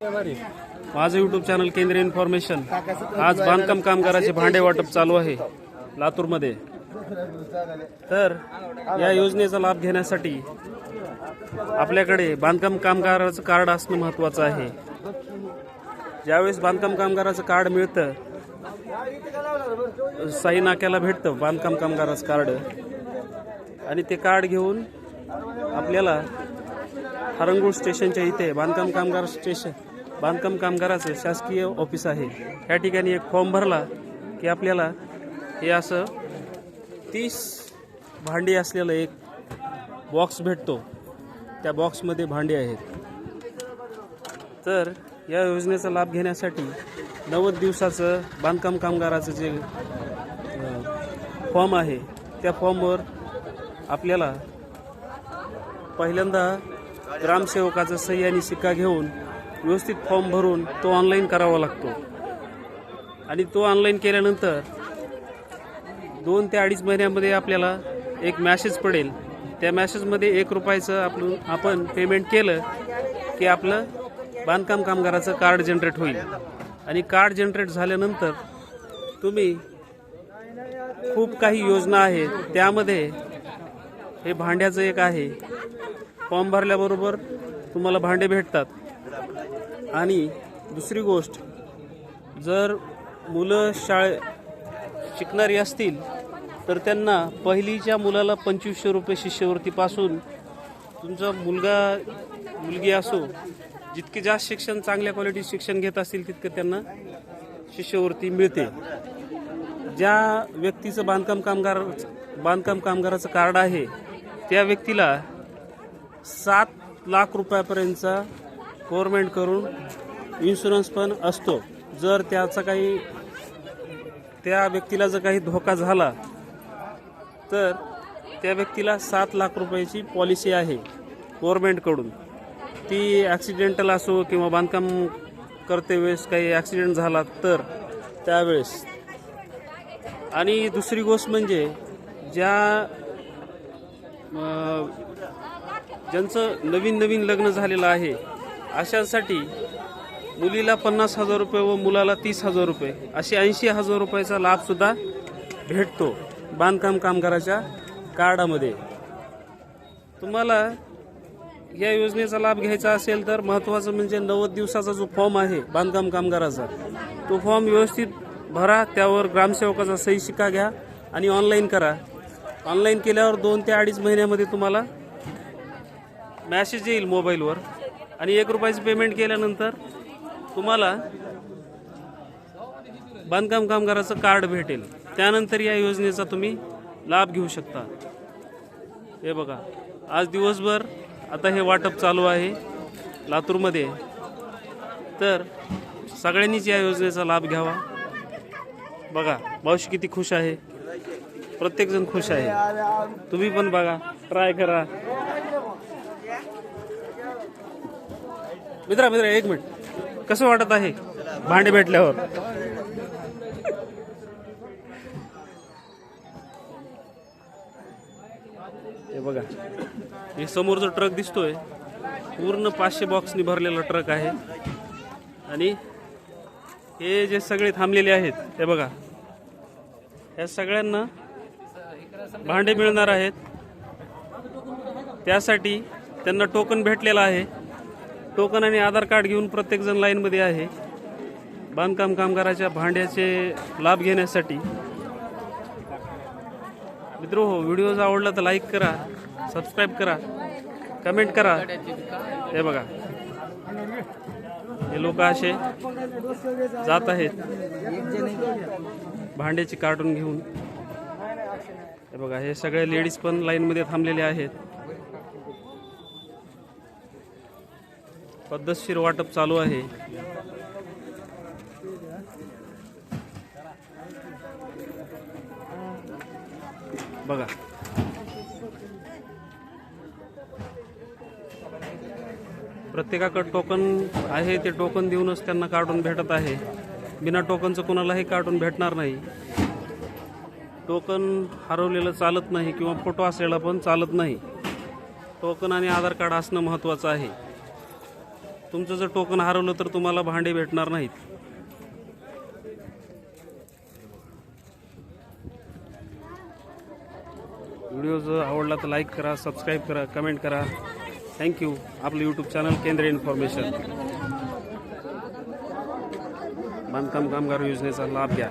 माझं YouTube channel केंद्रीय information आज बांधकाम कामगाराचे भांडे वाटप चालू आहे लातूरमध्ये. तर या योजनेचा लाभ घेण्यासाठी आपल्याकडे बांधकाम कामगाराचं कार्ड असणं महत्त्वाचं आहे. ज्यावेळेस बांधकाम कामगाराचं कार्ड मिळतं साई नाक्याला भेटतं बांधकाम कामगाराचं कार्ड. आणि ते कार्ड घेऊन आपल्याला हरंगूळ स्टेशनच्या इथे बांधकाम कामगार स्टेशन बांधकाम कामगाराचं शासकीय ऑफिस आहे. या ठिकाणी एक फॉर्म भरला की आपल्याला हे असं तीस भांडी असलेलं एक बॉक्स भेटतो. त्या बॉक्समध्ये भांडी आहेत. तर या योजनेचा लाभ घेण्यासाठी नव्वद दिवसाचं बांधकाम कामगाराचं जे फॉर्म आहे त्या फॉर्मवर आपल्याला पहिल्यांदा ग्रामसेवकाचं सही आणि शिक्का घेऊन व्यवस्थित फॉर्म भरून तो ऑनलाईन करावा लागतो. आणि तो ऑनलाईन केल्यानंतर दोन ते अडीच महिन्यामध्ये आपल्याला एक मॅसेज पडेल. त्या मॅसेजमध्ये एक रुपयाचं आपलं आपण पेमेंट केलं की आपलं बांधकाम कामगाराचं कार्ड जनरेट होईल. आणि कार्ड जनरेट झाल्यानंतर तुम्ही खूप काही योजना आहेत. त्यामध्ये हे भांड्याचं एक आहे. फॉर्म भरल्याबरोबर तुम्हाला भांडे भेटतात. आणि दुसरी गोष्ट जर मुलं शाळे शिकणारी असतील तर त्यांना पहिलीच्या मुलाला पंचवीसशे रुपये शिष्यवृत्तीपासून तुमचा मुलगा मुलगी असो जितके जास्त शिक्षण चांगल्या क्वालिटी शिक्षण घेत असतील तितकं त्यांना शिष्यवृत्ती मिळते. ज्या व्यक्तीचं बांधकाम कामगार बांधकाम कामगाराचं कार्ड आहे त्या व्यक्तीला सात लाख रुपयापर्यंतचा गव्हर्मेंटकडून इन्शुरन्स पण असतो. जर त्याचा काही त्या व्यक्तीला जर काही धोका झाला तर त्या व्यक्तीला सात लाख रुपयाची पॉलिसी आहे गव्हर्मेंटकडून ती ॲक्सिडेंटल असो किंवा बांधकाम करते वेळेस काही ॲक्सिडेंट झाला तर त्यावेळेस. आणि दुसरी गोष्ट म्हणजे ज्या ज्यांचं नवीन नवीन लग्न झालेलं आहे अशांसाठी मुलीला पन्नास हजार रुपये व मुलाला तीस हजार रुपये असे ऐंशी हजार रुपयाचा लाभसुद्धा भेटतो बांधकाम कामगाराच्या कार्डामध्ये. तुम्हाला या योजनेचा लाभ घ्यायचा असेल तर महत्त्वाचं म्हणजे नव्वद दिवसाचा जो फॉर्म आहे बांधकाम कामगाराचा तो फॉर्म व्यवस्थित भरा त्यावर ग्रामसेवकाचा सही शिक्का घ्या आणि ऑनलाईन करा. ऑनलाईन केल्यावर दोन ते अडीच महिन्यामध्ये तुम्हाला मॅसेज येईल मोबाईलवर. आणि एक रुपयाचं पेमेंट केल्यानंतर तुम्हाला बांधकाम कामगाराचं कार्ड भेटेल. त्यानंतर या योजनेचा तुम्ही लाभ घेऊ शकता. हे बघा आज दिवसभर आता हे वाटप चालू आहे लातूरमध्ये. तर सगळ्यांनीच या योजनेचा लाभ घ्यावा. बघा मावशी किती खुश आहे. प्रत्येकजण खुश आहे. तुम्ही पण बघा ट्राय करा. मित्रा मित्रा एक मिनिट. कसं वाटत आहे भांडे भेटल्यावर? हे बघा. हे समोर जो ट्रक दिसतोय. पूर्ण पाचशे बॉक्सनी भरलेला ट्रक आहे. आणि हे जे सगळे थांबलेले आहेत हे बघा. ह्या सगळ्यांना भांडे मिळणार आहेत. त्यासाठी त्यांना टोकन भेटलेलं आहे. टोकन आणि आधार कार्ड घेऊन प्रत्येकजण लाईनमध्ये आहे. बांधकाम कामगाराच्या भांड्याचे लाभ घेण्यासाठी. मित्र हो व्हिडिओ आवडला तर लाईक करा सबस्क्राईब करा कमेंट करा. हे बघा. हे लोक असे जात आहेत. भांड्याची कार्टून घेऊन. हे बघा हे सगळे लेडीज पण लाईनमध्ये थांबलेले आहेत. पद्धतशीर वाटप चालू आहे. बघा. प्रत्येकाकडे टोकन आहे ते टोकन देऊनच त्यांना कार्टून भेटत आहे. बिना टोकनचं कोणालाही कार्टून भेटणार नाही. टोकन हरवलेलं चालत नाही किंवा फोटो असलेला पण चालत नाही. टोकन आणि आधार कार्ड असणं महत्त्वाचं आहे. तुमचं जर टोकन हरवलं तर तुम्हाला भांडे भेटणार नाहीत. व्हिडिओ जर आवडला तर लाईक करा सबस्क्राईब करा कमेंट करा. थँक्यू आपलं यूट्यूब चॅनल केंद्र इन्फॉर्मेशन बांधकाम कामगार योजनेचा लाभ घ्या.